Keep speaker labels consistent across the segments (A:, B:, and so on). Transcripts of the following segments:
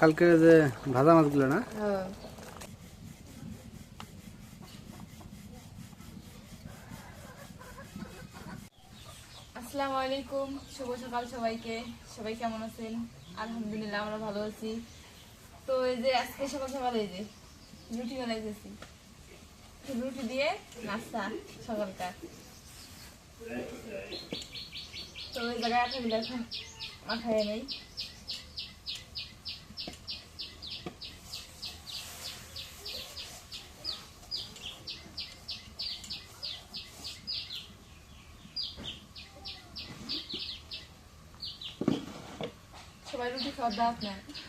A: কালকে যে ভাজা মাছগুলো না?
B: হ্যাঁ। আসসালামু আলাইকুম, শুভ সকাল সবাইকে। সবাই কেমন আছেন? আলহামদুলিল্লাহ, আমরা ভালো আছি। তো এই যে আজকে সকাল সকাল এই যে রুটি বানাইতেছি। রুটি দিয়ে নাস্তা সকালকার তো ওই জায়গায় এখন মাথায় নেই। সবাই রুটি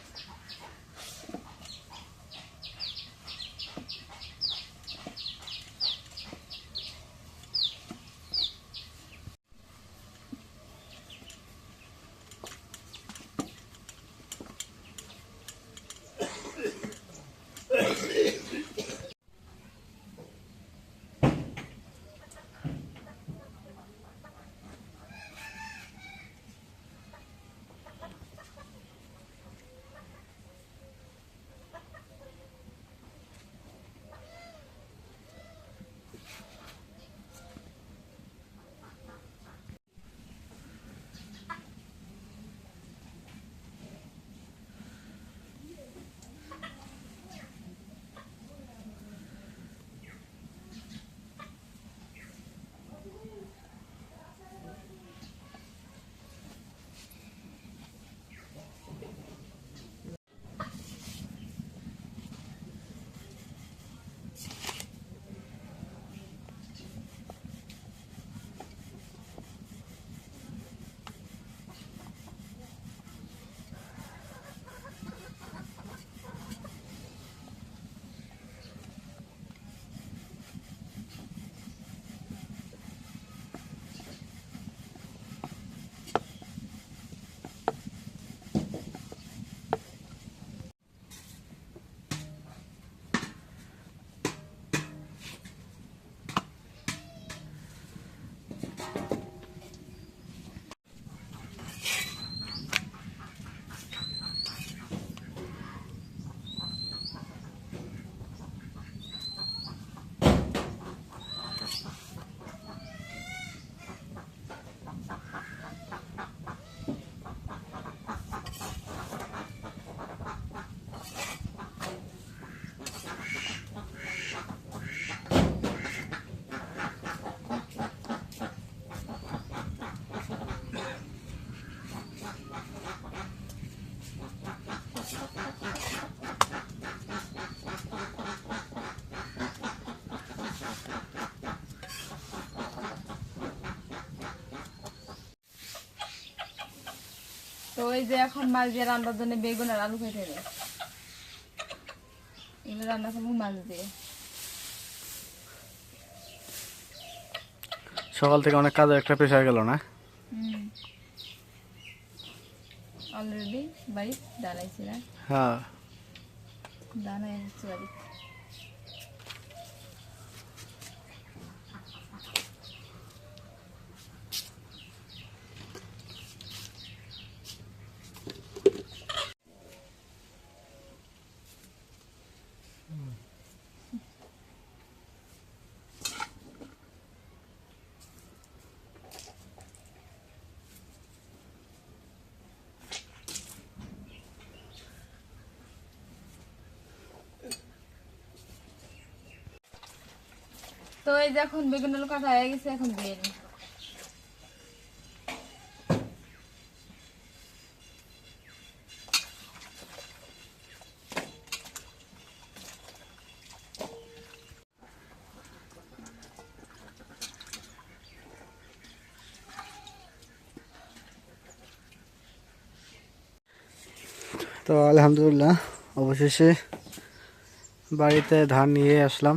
B: তো এই যে এখন মাছ দিয়ে রান্নার জন্য বেগুন আর আলু কেটে দেয়। এগুলো রান্না করব মাছ দিয়ে।
A: সকাল থেকে অনেক কাজের একটা প্রেশার গেল না?
B: অলরেডি বাড়ি দাঁড়াইছিলাম
A: হ্যাঁ।
B: দাঁড়াই হচ্ছে বাড়ি তো এই যে এখন বেগুন আলু কাটা হয়ে গেছে, এখন দিয়ে দিই।
A: তো আলহামদুলিল্লাহ, অবশেষে বাড়িতে ধান নিয়ে আসলাম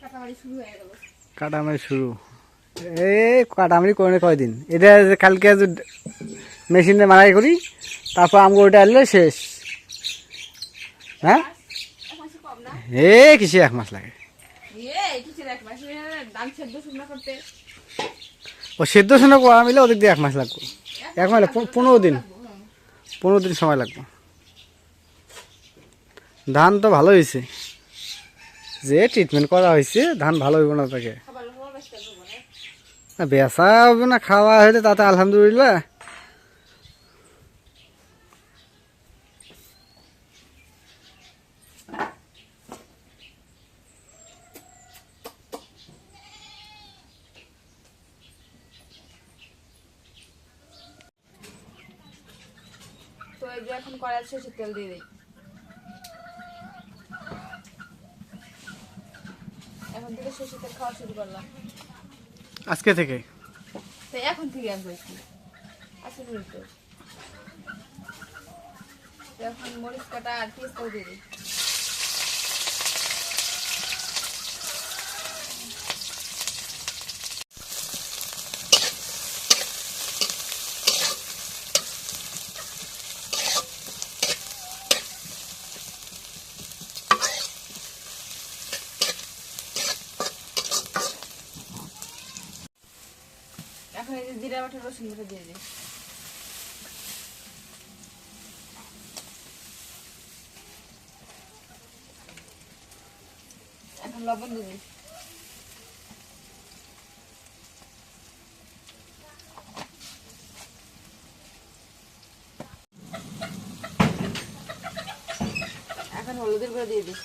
B: কাটাবাড়ি শুরু হয়ে গেল
A: কাটামারি শুরু। এই কাটামারি করে কয়দিন? এটা কালকে মেশিনে মারাই করি তারপর আমগো ওটা আনলে শেষ। হ্যাঁ?
B: কম
A: এ কিসে এক মাস লাগে?
B: কিছু এক মাস? ডাল সেদ্ধ শুকনো করতে।
A: ও সেদ্ধ সেদ্ধ করা মিলে ওদিক দিয়ে এক মাস লাগবে। এক মাস পনেরো দিন। পনেরো দিন সময় লাগবে। ধান তো ভালো হয়েছে যে ট্রিটমেন্ট করা হয়েছে ধান ভালো হইব না তাকে। বেচা হবে না খাওয়া হলে তাতে আলহামদুলিল্লাহ।
B: তো এখন কড়াই সরষের তেল দিয়ে দিই। তেল খাওয়া শুরু করলাম।
A: আজকে থেকে?
B: তো এখন থেকে আমি বলছি আচ্ছা এখন মরিচ কাটা আর পেঁয়াজটাও দিয়ে দিই এখন এই যে জিরা বাটা রসুন বাটা দিয়ে দিই। এখন লবণ দিয়ে দিই। এখন হলুদের গুঁড়ো দিয়ে দিই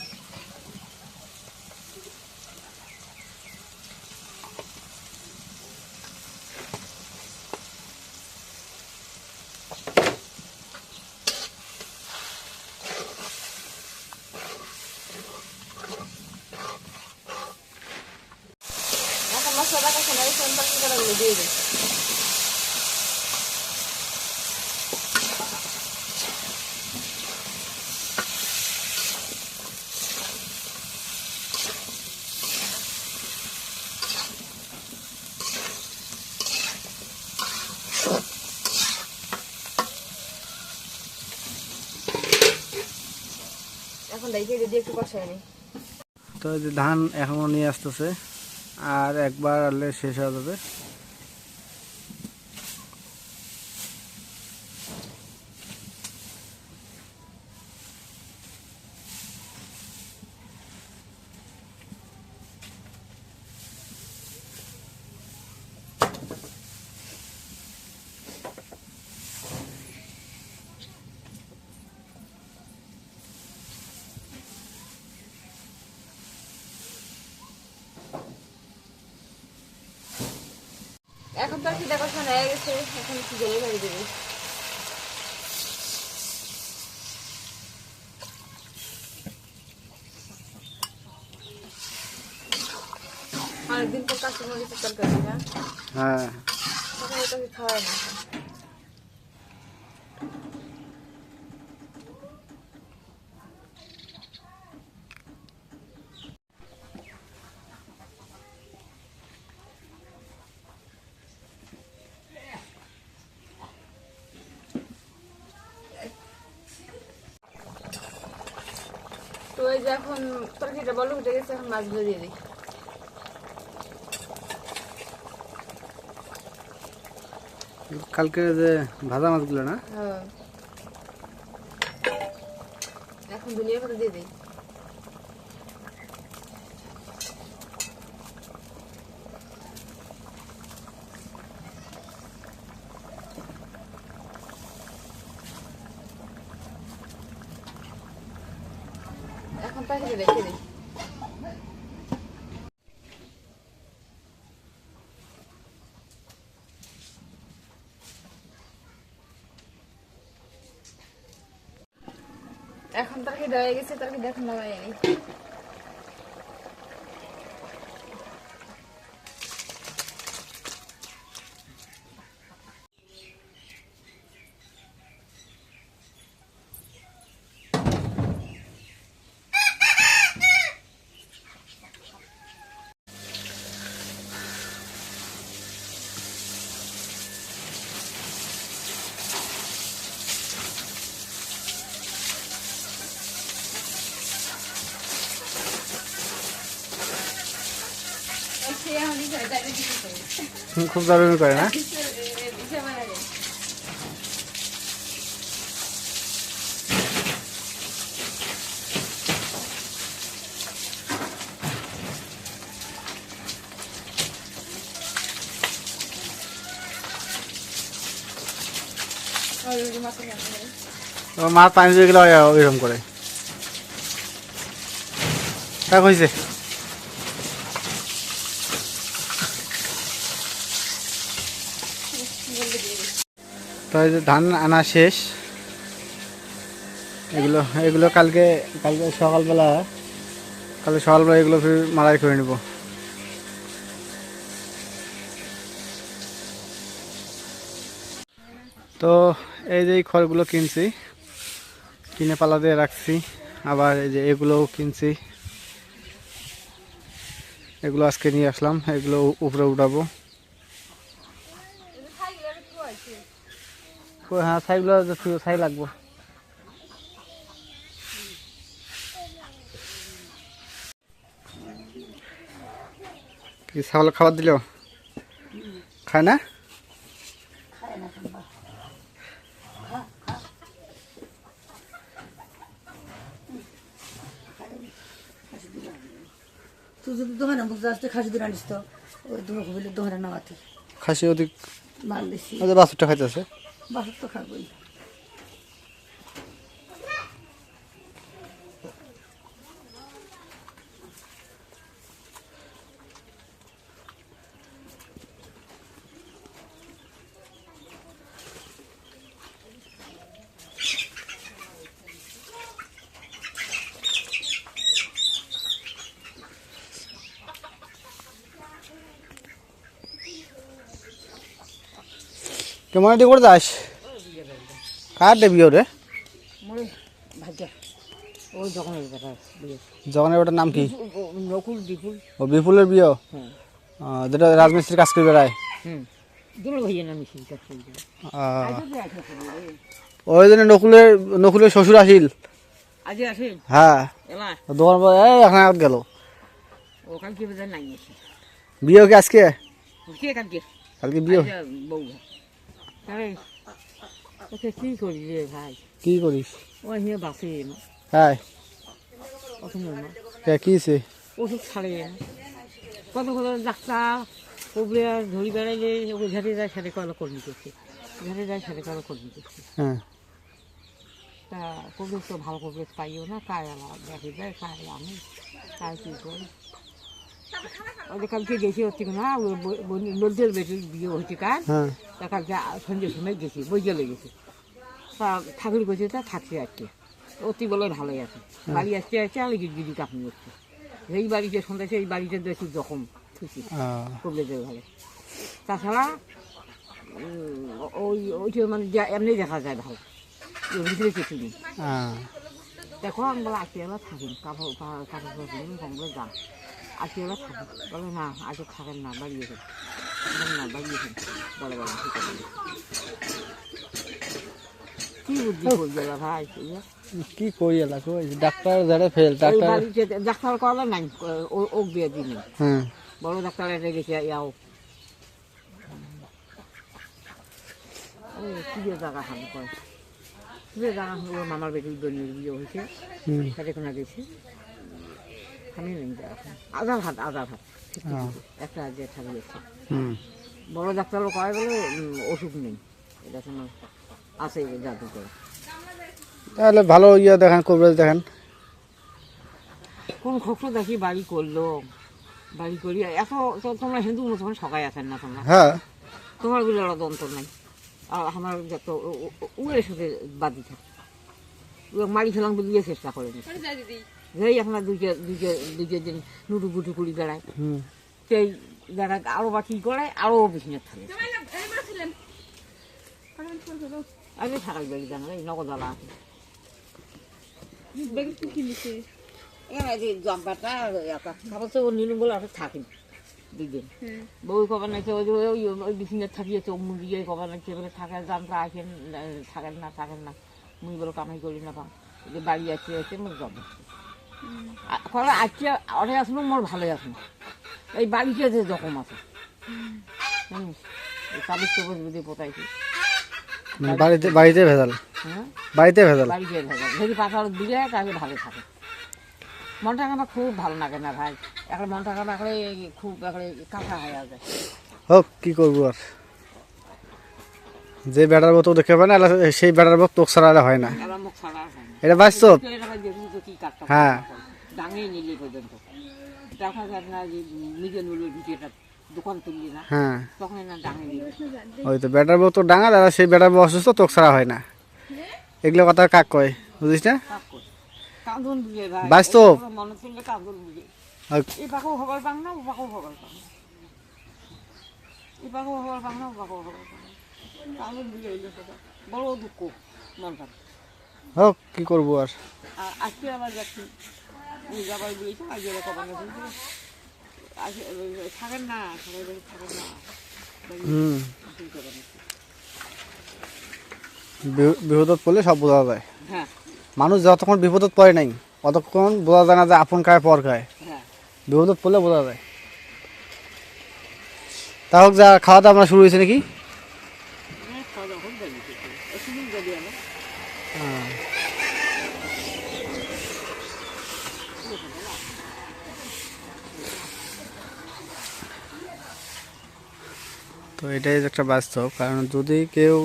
B: এখন মশলা কষে নেই সোনটা কি করে দিয়ে দিই নিই।
A: তো যে ধান এখনও নিয়ে আসতেছে আর একবার আনলে শেষ হয়ে যাবে।
B: এখন তো আর খিদা শোনা হয়ে গেছে এখন একটু জলে দেবে অনেকদিন তো কাঁচা মরিচের তরকারি না?
A: হ্যাঁ।
B: খাওয়ায় না তো এই যে এখন তরকারিটা বলো উঠে গেছে এখন মাছগুলো দিয়ে দিই।
A: কালকে যে ভাজা মাছগুলো না?
B: হ্যাঁ। এখন দুনিয়া করে দিয়ে দিই এখন প্যাকেটে রেখে দিই এখন তরকারি হয়ে গেছে তরকারি দেখুন নামাই আনি
A: খুব দারুণ করে
B: হ্যাঁ?
A: না মাছ পানি দিয়ে গেলে ওইরকম করে। তা কইছে? তো এই যে ধান আনা শেষ। এগুলো এগুলো কালকে কালকে সকালবেলা কালকে সকালবেলা এগুলো ফির মারাই করে নিব। তো এই যে খড়গুলো কিনছি, কিনে পালা দিয়ে রাখছি, আবার এই যে এগুলোও কিনছি। এগুলো আজকে নিয়ে আসলাম, এগুলো উপরে উঠাবো। হ্যাঁ ছাইগুলো ছাই লাগবো। কি ছাগল খাবার দিল? খায় না?
C: তুই যদি দোকানে বুঝতে আসতে খাসি দূরে আনিস তো ওই দোকানে নামাতি
A: খাসি ওদিক
C: মাল দিছি।
A: বাছুরটা খাইতেছে।
C: বাসর তো খাবোই
A: কেমন এটি করে যাস কার দেবি ওরে?
C: দোকানের কথা বুঝে
A: জগনের ওটার নাম কি? ও বিপুলের বিয়ে?
C: হ্যাঁ।
A: যেটা রাজমিস্ত্রির কাজ করে বেড়ায়? ওই জন্য নকুলের নকুলের শ্বশুর আসিল। হ্যাঁ। দোকান এখন গেল। বিয়ে কি আজকে?
C: কালকে।
A: বিয়ে?
C: ওকে কি করি রে ভাই?
A: কি করিস?
C: ও হিয়ে বাসে না
A: হ্যাঁ।
C: অসম না?
A: কে কিছে
C: ওষুধ ছাড়ে। কত কত ডাক্তার ওগুলো ধরি বেড়াইলে ওকে ঝাড়ে যায় সাথে কলো কর্মী করছে ঝাড়ে যায় সাথে কলো কর্মী করছে
A: হ্যাঁ।
C: তা কবির তো ভালো কবির পাইও না কায় আলা দেখে যায় কায় আমি কায় কি করি? ওদের কালকে গেছি হচ্ছে না নদীর বেটির বিয়ে হচ্ছে কার
A: হ্যাঁ।
C: তা কালকে সন্ধ্যের সময় গেছি বই গেলে গেছি। তা ঠাকুর গেছে তা থাকছে আজকে। অতি বলে ভালোই আছে। বাড়ি আসতে আসতে আমি গিরি কাপনি হচ্ছে। এই বাড়িতে সন্ধ্যা সেই বাড়িতে দেখি জখম থুছি
A: আহ,
C: কবলে ভালো। তাছাড়া ওই ওইটা মানে এমনি দেখা যায় ভালো। ভিতরে কিছু নেই। দেখো আমি বলে আজকেবেলা থাকেন কাপড় কাপড় কাপড় কমলে যান আজকেবেলা থাকেন বলে না আজকে থাকেন না বাড়িয়েছেন বলে না বাড়িয়েছেন বলে বলে ঠিক আছে। কি বুদ্ধি করবে ভাই
A: কি করি এলা কই? ডাক্তার যারা ফেল ডাক্তার
C: ডাক্তার করলে নাই ও- ও বিয়ে দিন
A: হ্যাঁ।
C: বড় ডাক্তার এসে গেছে ইয়াও। কি জায়গা খান কয়। কি জায়গা ওর মামার বেটির বিয়ে হয়েছে।
A: হুম।
C: সাথে কোনা গেছে। নেই। একটা বড় ডাক্তারও কয় বলে ওষুধ নেই। এটা কোনো আছে জাদু করে।
A: তাহলে ভালো ইয়ে দেখান কবিরাজ দেখান।
C: কোন খোকসো দেখি বাড়ি করল বাড়ি করি। এত তোমরা হিন্দু মুসলমান সবাই আছেন না তোমরা?
A: হ্যাঁ।
C: তোমারগুলো আলাদা অন্তর নাই। আর আমার যত উয়ের সাথে বাদি থাকে। মারি খেলাম বলিয়ে চেষ্টা করেনি। দুইকে দুইকে দিন নুটু গুটু করি বেড়ায়। সেই দেখা আরও বা কি করে আরও বেশি থাকে
B: ফোন
C: থাকাই বাড়ি জানা এই নগদালা আছে। খাবার তো নিলুম বলে আর
B: হ্যাঁ।
C: বউ কবার নাকি ওই ওই ওই বিছিনে থাকিয়েছে মুখ কবার নাকি আসেন থাকেন না থাকেন না। মুই বলে কামাই করি না পা যে বাড়ি আছে আছে জব কলে আজকে অরে আসলো মোর ভালোই আসলো এই বাড়িতে যে জখম আছে। কাবিজ কবজ বুঝে পোতাইছি।
A: মানে বাড়িতে বাড়িতে ভেজাল? বাড়িতে ভেজাল?
C: বাড়িতে থাকে যদি পাতার দিলে তাহলে ভালো থাকে। মনটা আমার খুব ভালো লাগে না ভাই। এখন মনটা খারাপ করে খুব এখন কাঁচা হয়ে যায়
A: হোক কি করব আর যে বেটার বউ তো দেখে পায় না সেই বেটার বউ তোক ছাড়া হয় না।
C: হয়
A: এটা বাস্তব হ্যাঁ। হ্যাঁ।
C: তখন না ডাঙিয়ে নিলে।
A: ওই তো বেটার বউ তো ডাঙা আর সেই বেটার বউ অসুস্থ তোক ছাড়া হয় না। এগুলো কথা কাক কয় বুঝিস না? বাস্তব।
C: এগুলো তুললে কাঁদন বুঝে।
A: আর
C: এই পাকেও হবার পাং না হবার পাং না। হবার পাং না।
A: কি করব আর? বিপদত পড়লে সব বোঝা যায়। মানুষ যতক্ষণ বিপদত পড়ে নাই, অতক্ষণ বোঝা যায় না যে আপন খায়, পর খায়। বিপদত পড়লে বোঝা যায়। তা হোক, যা খাওয়া দাওয়া শুরু হয়েছে নাকি
C: হ্যাঁ, খাওয়া দাওয়া হয়ে যাবে কিছু। ওই সুনীল যাবে না
A: তো এটাই একটা বাস্তব, কারণ যদি কেউ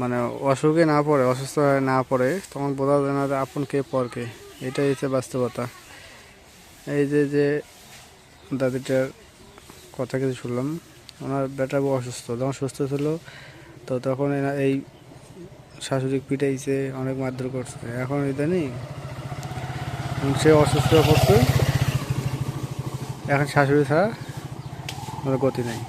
A: মানে অসুখে না পড়ে, অসুস্থ হয়ে না পড়ে, তখন বোঝা যায় না যে আপন কে, পর কে। এটাই হচ্ছে বাস্তবতা। এই যে যে দাদিটার কথা কিছু শুনলাম, ওনার বেটা অসুস্থ, যখন সুস্থ ছিল, তো তখন এই শাশুড়ি অনেক মারধর করছে। এখন ইদানিং সে অসুস্থ পড়ছে এখন শাশুড়ি ছাড়া কোনো গতি নাই।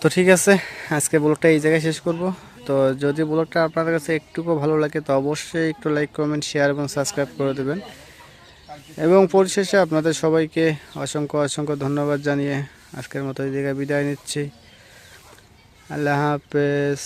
A: তো ঠিক আছে, আজকে ব্লগটা এই জায়গায় শেষ করব। তো যদি ব্লগটা আপনাদের কাছে একটুকু ভালো লাগে, তো অবশ্যই একটু লাইক কমেন্ট শেয়ার এবং সাবস্ক্রাইব করে দেবেন। এবং পরিশেষে আপনাদের সবাইকে অসংখ্য অসংখ্য ধন্যবাদ জানিয়ে আজকের মতো এই জায়গায় বিদায় নিচ্ছি। আল্লাহ হাফেজ।